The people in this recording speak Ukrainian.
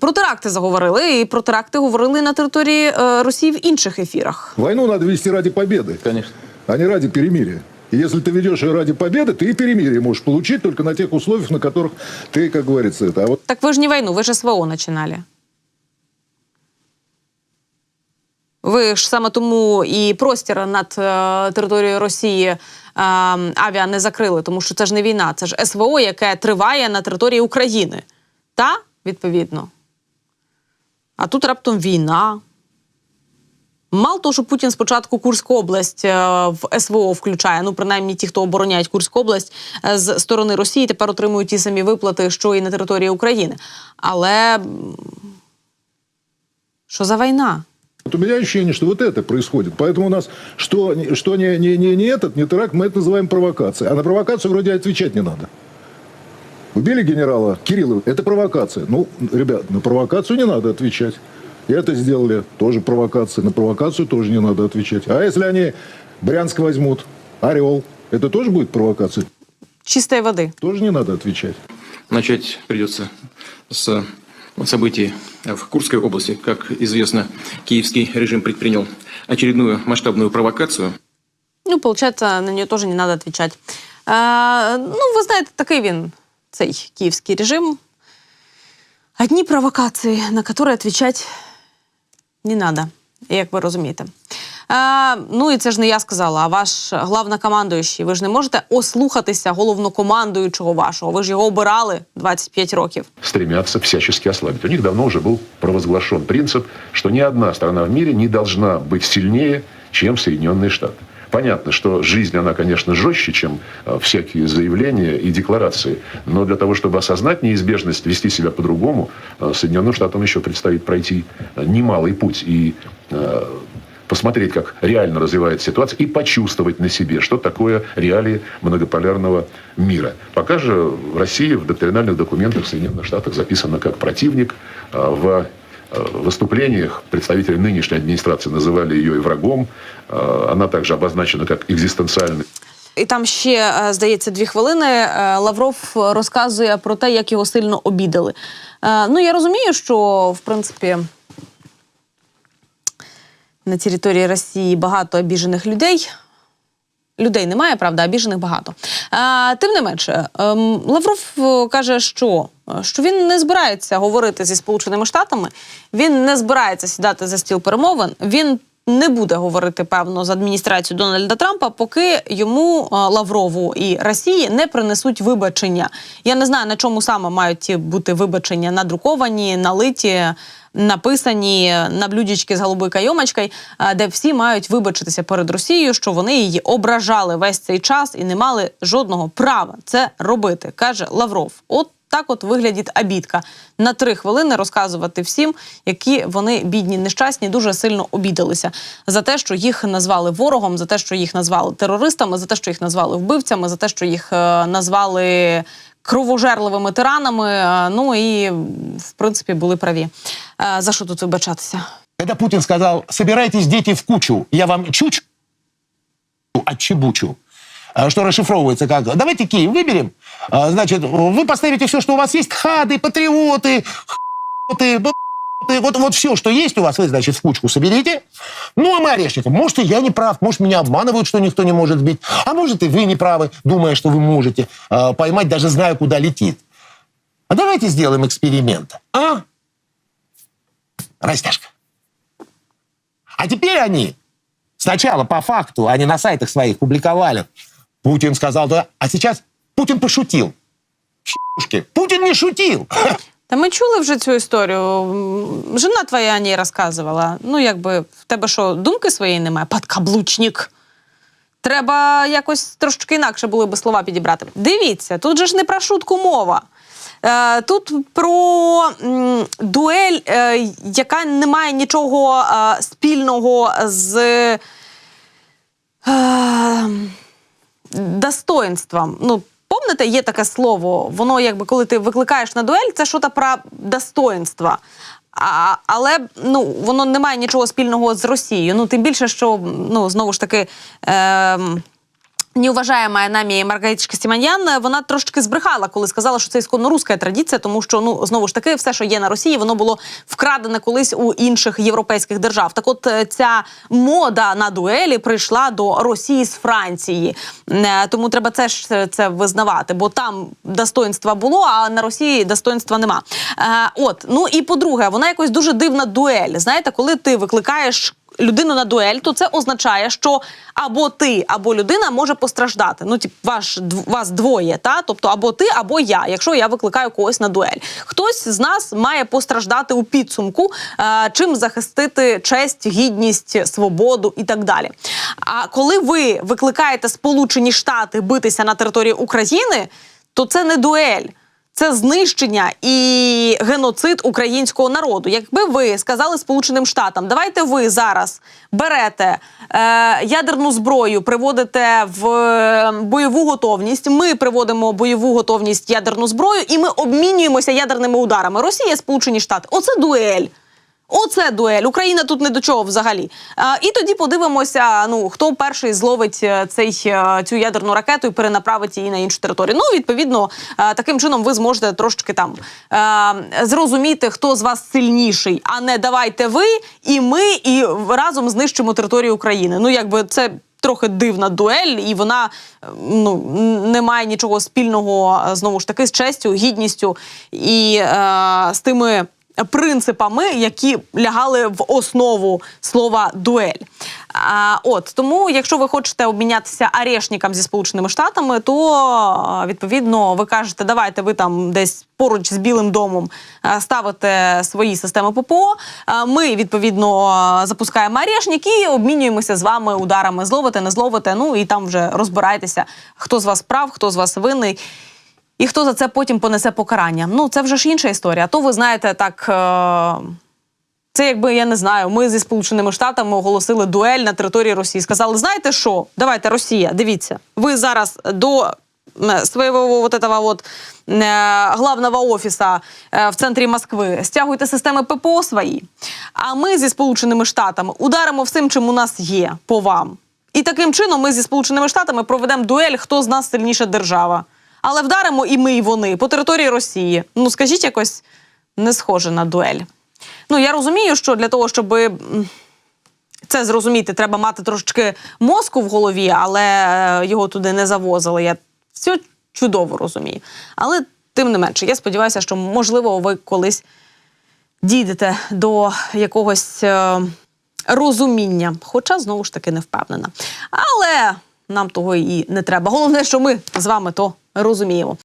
Про теракти заговорили, і про теракти говорили на території е, Росії в інших ефірах. Войну надо вести ради победы, Конечно. а не ради перемирия. И если ты ведешь ее ради победы, ты и перемирие можешь получить только на тех условиях, на которых ты, как говорится, это. А вот Так ви ж не війну, ви ж СВО починали. Ви ж саме тому і простір над е, територією Росії е, авіа не закрили, тому що це ж не війна, це ж СВО, яке триває на території України. Та, відповідно. А тут раптом війна. Мало того, що Путін спочатку Курську область е, в СВО включає, ну принаймні ті, хто обороняють Курську область е, з сторони Росії, тепер отримують ті самі виплати, що і на території України. Але м, що за війна? Вот у меня ощущение, что вот это происходит. Поэтому у нас что, не- что не, не, не, не этот, не теракт, мы это называем провокацией. А на провокацию вроде отвечать не надо. Убили генерала Кириллова, это провокация. Ну, ребят, на провокацию не надо отвечать. И это сделали, тоже провокация. На провокацию тоже не надо отвечать. А если они Брянск возьмут, Орел, это тоже будет провокацией? Чистої води. Тоже не надо отвечать. Начать придется с событий в Курской области. Как известно, киевский режим предпринял очередную масштабную провокацию. Ну, получается, на нее тоже не надо отвечать. Е, ну, ви знаєте, такий він, цей київський режим. Одні провокації, на які відповідати не надо, як ви розумієте. Е, ну і це ж не я сказала, а ваш главнокомандуючий. Ви ж не можете ослухатися головнокомандуючого вашого. Ви ж його обирали 25 років. стремятся всячески ослабить. У них давно уже был провозглашен принцип, что ни одна страна в мире не должна быть сильнее, чем Соединенные Штаты. Понятно, что жизнь, она, конечно, жестче, чем э, всякие заявления и декларации. Но для того, чтобы осознать неизбежность вести себя по-другому, э, Соединенным Штатам еще предстоит пройти э, немалый путь. И посмотреть, как реально развивается ситуация, и почувствовать на себе, что такое реалии многополярного мира. Пока же в России в доктринальных документах Соединенных Штатов записано как противник. В выступлениях представители нынешней администрации называли ее и врагом. А Она также обозначена как экзистенциальный І там ще, е, здається, дві хвилини. е, Лавров розказує про те, як його сильно обідали. Е, Ну, я розумію, що в принципі на території Росії багато обіжених людей. Людей немає, правда, а біжених багато. А, тим не менше, ем, Лавров е, каже, що, е, що він не збирається говорити зі Сполученими Штатами, він не збирається сідати за стіл перемовин. Він не буде говорити певно з адміністрацією Дональда Трампа, поки йому Лаврову і Росії не принесуть вибачення. Я не знаю на чому саме мають ті бути вибачення надруковані, налиті. Написані на блюдечки з голубою кайомочкою, де всі мають вибачитися перед Росією, що вони її ображали весь цей час і не мали жодного права це робити, каже Лавров. От так от виглядить обідка на три хвилини розказувати всім, які вони бідні, нещасні, дуже сильно обідалися за те, що їх назвали ворогом, за те, що їх назвали терористами, за те, що їх назвали вбивцями, за те, що їх е, назвали кровожерливими тиранами. е, Ну і в принципі були праві. Е, За що тут вибачатися? Когда Путин сказал, собирайтесь, дети, в кучу, я вам чуч отчебучу, а, что расшифровывается как «давайте Киев выберем», а, значит, вы поставите все, что у вас есть, хады, патриоты, б***ты, вот, вот все, что есть у вас, вы, значит, в кучку соберите. Ну, а мы орешником. Может, и я не прав, может, меня обманывают, что никто не может сбить, а может, и вы не правы, думая, что вы можете а, поймать, даже зная, куда летит. А давайте сделаем эксперимент, а? Растяжка. А теперь они сначала по факту, они на сайтах своих публиковали. Путин сказал, да, а сейчас Путин пошутил. Ш**шки, Путин не шутил. Та ми чули вже цю історію. Жена твоя о ній розказувала. Ну, якби в тебе що, думки своєї немає? Подкаблучник. Треба якось трошки інакше були би слова підібрати. Дивіться, тут же ж не про шутку мова. Е, тут про дуель, е, яка не має нічого е, спільного з достоинством. Ну, помните, є таке слово, воно якби коли ти викликаєш на дуель, це щось про достоинство. А, але ну, воно не має нічого спільного з Росією. Ну, тим більше, що ну, знову ж таки. Е, Неуважаема нами Маргариточка Сіманьян, вона трошки збрехала, коли сказала, що це ісконно руська традиція, тому що ну знову ж таки, все, що є на Росії, воно було вкрадене колись у інших європейських держав. Так, от е, ця мода на дуелі прийшла до Росії з Франції, Е, тому треба це ж це визнавати, бо там достоинства було, а на Росії достоинства нема. Е, От ну і по-друге, вона якось дуже дивна дуель. Знаєте, коли ти викликаєш людину на дуель, то це означає, що або ти, або людина може постраждати. Ну, тип, ваш вас двоє, та тобто або ти, або я, якщо я викликаю когось на дуель. Хтось з нас має постраждати у підсумку, е, чим захистити честь, гідність, свободу і так далі. А коли ви викликаєте Сполучені Штати битися на території України, то це не дуель. Це знищення і геноцид українського народу. Якби ви сказали Сполученим Штатам, давайте ви зараз берете е, ядерну зброю, приводите в е, бойову готовність. Ми приводимо бойову готовність ядерну зброю, і ми обмінюємося ядерними ударами. Росія, Сполучені Штати. Оце дуель. Оце дуель. Україна тут не до чого взагалі. А, і тоді подивимося, ну хто перший зловить е, цей е, цю ядерну ракету і перенаправить її на іншу територію. Ну, відповідно, е, таким чином ви зможете трошки там е, зрозуміти, хто з вас сильніший, а не давайте ви і ми, і разом знищимо територію України. Ну, якби це. Трохи дивна дуель, і вона е, ну не має нічого спільного е, знову ж таки з честю, гідністю і е, з тими принципами, які лягали в основу слова дуель. А, от тому, якщо ви хочете обмінятися арешником зі сполученими штатами, то відповідно ви кажете, давайте ви там десь поруч з Білим домом ставите свої системи ППО. Ми відповідно запускаємо арешник і обмінюємося з вами ударами. Зловите, не зловите. Ну і там вже розбирайтеся, хто з вас прав, хто з вас винний. І хто за це потім понесе покарання? Ну це вже ж інша історія. То ви знаєте, так е- це якби я не знаю. Ми зі Сполученими Штатами оголосили дуель на території Росії. Сказали, знаєте що? Давайте Росія, дивіться, ви зараз до м, своего вот этого вот е, главного офіса е, в центрі Москви стягуйте системи ППО свої. А ми зі Сполученими Штатами ударимо всім, чим у нас є по вам. І таким чином ми зі Сполученими Штатами проведемо дуель, хто з нас сильніша держава. Але вдаримо і ми, і вони по території Росії. Ну скажіть якось не схоже на дуель. Ну я розумію, що для того, щоб це зрозуміти, треба мати трошечки мозку в голові, але е, його туди не завозили. Я все чудово розумію. Але тим не менше, я сподіваюся, що можливо ви колись дійдете до якогось е, розуміння, хоча знову ж таки не впевнена. Але нам того і не треба. Головне, що ми з вами то розуміємо.